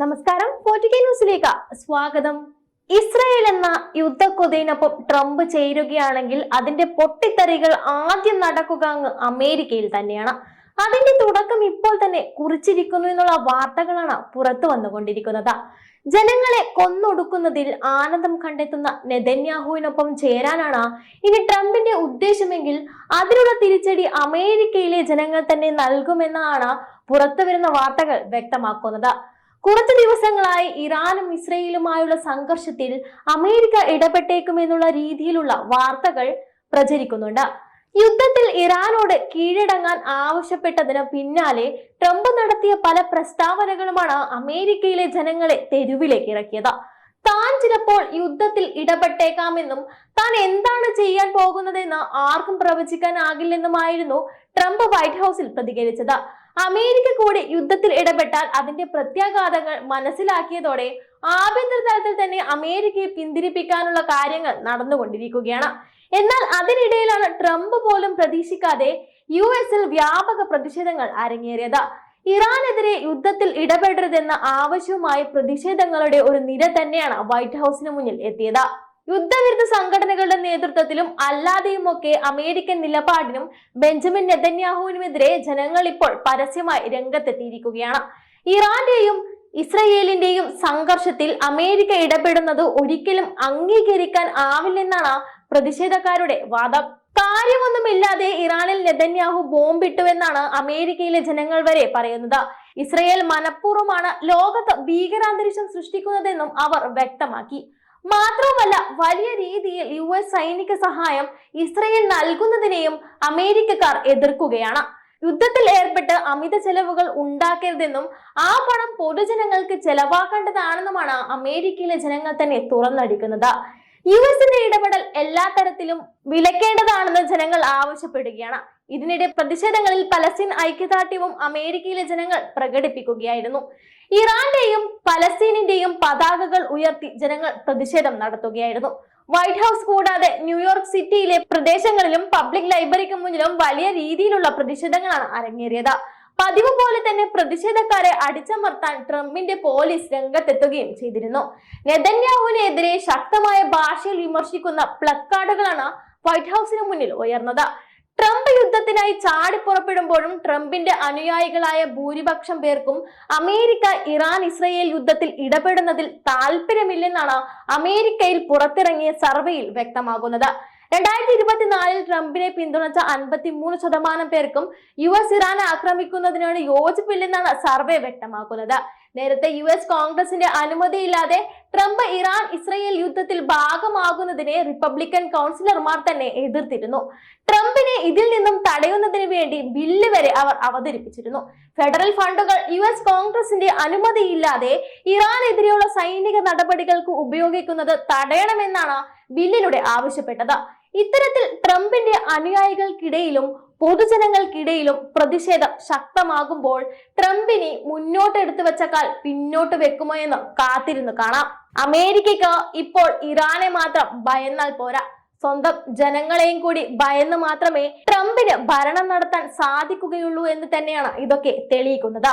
നമസ്കാരം. ന്യൂസിലേക്ക് സ്വാഗതം. ഇസ്രയേൽ എന്ന യുദ്ധക്കൊതിനൊപ്പം ട്രംപ് ചേരുകയാണെങ്കിൽ അതിന്റെ പൊട്ടിത്തെറികൾ ആദ്യം നടക്കുക അങ്ങ് അമേരിക്കയിൽ തന്നെയാണ്. അതിന്റെ തുടക്കം ഇപ്പോൾ തന്നെ കുറിച്ചിരിക്കുന്നു എന്നുള്ള വാർത്തകളാണ് പുറത്തു വന്നുകൊണ്ടിരിക്കുന്നത്. ജനങ്ങളെ കൊന്നൊടുക്കുന്നതിൽ ആനന്ദം കണ്ടെത്തുന്ന നെതന്യാഹുവിനൊപ്പം ചേരാനാണ് ഇനി ട്രംപിന്റെ ഉദ്ദേശമെങ്കിൽ അതിനുള്ള തിരിച്ചടി അമേരിക്കയിലെ ജനങ്ങൾ തന്നെ നൽകുമെന്നാണ് പുറത്തു വരുന്ന വാർത്തകൾ വ്യക്തമാക്കുന്നത്. കുറച്ചു ദിവസങ്ങളായി ഇറാനും ഇസ്രയേലുമായുള്ള സംഘർഷത്തിൽ അമേരിക്ക ഇടപെട്ടേക്കുമെന്നുള്ള രീതിയിലുള്ള വാർത്തകൾ പ്രചരിക്കുന്നുണ്ട്. യുദ്ധത്തിൽ ഇറാനോട് കീഴടങ്ങാൻ ആവശ്യപ്പെട്ടതിന് പിന്നാലെ ട്രംപ് നടത്തിയ പല പ്രസ്താവനകളുമാണ് അമേരിക്കയിലെ ജനങ്ങളെ തെരുവിലേക്ക് ഇറക്കിയത്. താൻ ചിലപ്പോൾ യുദ്ധത്തിൽ ഇടപെട്ടേക്കാമെന്നും താൻ എന്താണ് ചെയ്യാൻ പോകുന്നതെന്ന് ആർക്കും പ്രവചിക്കാനാകില്ലെന്നുമായിരുന്നു ട്രംപ് വൈറ്റ് ഹൗസിൽ പ്രതികരിച്ചത്. അമേരിക്ക കൂടി യുദ്ധത്തിൽ ഇടപെട്ടാൽ അതിന്റെ പ്രത്യാഘാതങ്ങൾ മനസ്സിലാക്കിയതോടെ ആഭ്യന്തര തലത്തിൽ തന്നെ അമേരിക്കയെ പിന്തിരിപ്പിക്കാനുള്ള കാര്യങ്ങൾ നടന്നുകൊണ്ടിരിക്കുകയാണ്. എന്നാൽ അതിനിടയിലാണ് ട്രംപ് പോലും പ്രതീക്ഷിക്കാതെ യു എസിൽ വ്യാപക പ്രതിഷേധങ്ങൾ അരങ്ങേറിയത്. ഇറാനെതിരെ യുദ്ധത്തിൽ ഇടപെടരുതെന്ന ആവശ്യവുമായി പ്രതിഷേധങ്ങളുടെ ഒരു നിര തന്നെയാണ് വൈറ്റ് ഹൗസിന് മുന്നിൽ എത്തിയത്. യുദ്ധവിരുദ്ധ സംഘടനകളുടെ നേതൃത്വത്തിലും അല്ലാതെയുമൊക്കെ അമേരിക്കൻ നിലപാടിനും ബെഞ്ചമിൻ നെതന്യാഹുവിനുമെതിരെ ജനങ്ങൾ ഇപ്പോൾ പരസ്യമായി രംഗത്തെത്തിയിരിക്കുകയാണ്. ഇറാന്റെയും ഇസ്രയേലിന്റെയും സംഘർഷത്തിൽ അമേരിക്ക ഇടപെടുന്നത് ഒരിക്കലും അംഗീകരിക്കാൻ ആവില്ലെന്നാണ് പ്രതിഷേധക്കാരുടെ വാദം. കാര്യമൊന്നുമില്ലാതെ ഇറാനിൽ നെതന്യാഹു ബോംബിട്ടുവെന്നാണ് അമേരിക്കയിലെ ജനങ്ങൾ വരെ പറയുന്നത്. ഇസ്രയേൽ മനഃപൂർവമാണ് ലോകത്ത് ഭീകരാന്തരീക്ഷം സൃഷ്ടിക്കുന്നതെന്നും അവർ വ്യക്തമാക്കി. മാത്രവുമല്ല വലിയ രീതിയിൽ യു എസ് സൈനിക സഹായം ഇസ്രയേൽ നൽകുന്നതിനെയും അമേരിക്കക്കാർ എതിർക്കുകയാണ്. യുദ്ധത്തിൽ ഏർപ്പെട്ട് അമിത ചെലവുകൾ ഉണ്ടാക്കരുതെന്നും ആ പണം പൊതുജനങ്ങൾക്ക് ചെലവാക്കേണ്ടതാണെന്നുമാണ് അമേരിക്കയിലെ ജനങ്ങൾ തന്നെ തുറന്നടിക്കുന്നത്. യു എസിന്റെ ഇടപെടൽ എല്ലാ തരത്തിലും വിലക്കേണ്ടതാണെന്ന് ജനങ്ങൾ ആവശ്യപ്പെടുകയാണ്. ഇതിനിടെ പ്രതിഷേധങ്ങളിൽ പലസ്തീൻ ഐക്യദാർഢ്യവും അമേരിക്കയിലെ ജനങ്ങൾ പ്രകടിപ്പിക്കുകയായിരുന്നു. ഇറാന്റെയും പലസ്തീനിന്റെയും പതാകകൾ ഉയർത്തി ജനങ്ങൾ പ്രതിഷേധം നടത്തുകയായിരുന്നു. വൈറ്റ് ഹൗസ് കൂടാതെ ന്യൂയോർക്ക് സിറ്റിയിലെ പ്രദേശങ്ങളിലും പബ്ലിക് ലൈബ്രറിക്ക് മുന്നിലും വലിയ രീതിയിലുള്ള പ്രതിഷേധങ്ങളാണ് അരങ്ങേറിയത്. പതിവ് പോലെ തന്നെ പ്രതിഷേധക്കാരെ അടിച്ചമർത്താൻ ട്രംപിന്റെ പോലീസ് രംഗത്തെത്തുകയും ചെയ്തിരുന്നു. നെതന്യാഹുവിനെതിരെ ശക്തമായ ഭാഷയിൽ വിമർശിക്കുന്ന പ്ലക്കാർഡുകളാണ് വൈറ്റ് ഹൗസിന് മുന്നിൽ ഉയർന്നത്. ട്രംപ് യുദ്ധത്തിനായി ചാടി പുറപ്പെടുമ്പോഴും ട്രംപിന്റെ അനുയായികളായ ഭൂരിപക്ഷം പേർക്കും അമേരിക്ക ഇറാൻ ഇസ്രയേൽ യുദ്ധത്തിൽ ഇടപെടുന്നതിൽ താല്പര്യമില്ലെന്നാണ് അമേരിക്കയിൽ പുറത്തിറങ്ങിയ സർവേയിൽ വ്യക്തമാകുന്നത്. രണ്ടായിരത്തി ഇരുപത്തിനാലിൽ ട്രംപിനെ പിന്തുണച്ച അൻപത്തി മൂന്ന് ശതമാനം പേർക്കും യു എസ് ഇറാനെ ആക്രമിക്കുന്നതിനോട് യോജിപ്പില്ലെന്നാണ് സർവേ വ്യക്തമാക്കുന്നത്. നേരത്തെ യു എസ് കോൺഗ്രസിന്റെ അനുമതിയില്ലാതെ ട്രംപ് ഇറാൻ ഇസ്രയേൽ യുദ്ധത്തിൽ ഭാഗമാകുന്നതിനെ റിപ്പബ്ലിക്കൻ കൗൺസിലർമാർ തന്നെ എതിർത്തിരുന്നു. ട്രംപിനെ ഇതിൽ നിന്നും തടയുന്നതിന് വേണ്ടി ബില്ല് വരെ അവർ അവതരിപ്പിച്ചിരുന്നു. ഫെഡറൽ ഫണ്ടുകൾ യു എസ് കോൺഗ്രസിന്റെ അനുമതിയില്ലാതെ ഇറാനെതിരെയുള്ള സൈനിക നടപടികൾക്ക് ഉപയോഗിക്കുന്നത് തടയണമെന്നാണ് ബില്ലിലൂടെ ആവശ്യപ്പെട്ടത്. ഇത്തരത്തിൽ ട്രംപിന്റെ അനുയായികൾക്കിടയിലും പൊതുജനങ്ങൾക്കിടയിലും പ്രതിഷേധം ശക്തമാകുമ്പോൾ ട്രംപിനെ മുന്നോട്ടെടുത്തു വെച്ച കാൽ പിന്നോട്ട് വെക്കുമോ എന്ന് കാത്തിരുന്നു കാണാം. അമേരിക്കക്ക് ഇപ്പോൾ ഇറാനെ മാത്രം ഭയന്നാൽ പോരാ. സ്വന്തം ജനങ്ങളെയും കൂടി ഭയന്ന് മാത്രമേ ട്രംപിന് ഭരണം നടത്താൻ സാധിക്കുകയുള്ളൂ എന്ന് തന്നെയാണ് ഇതൊക്കെ തെളിയിക്കുന്നത്.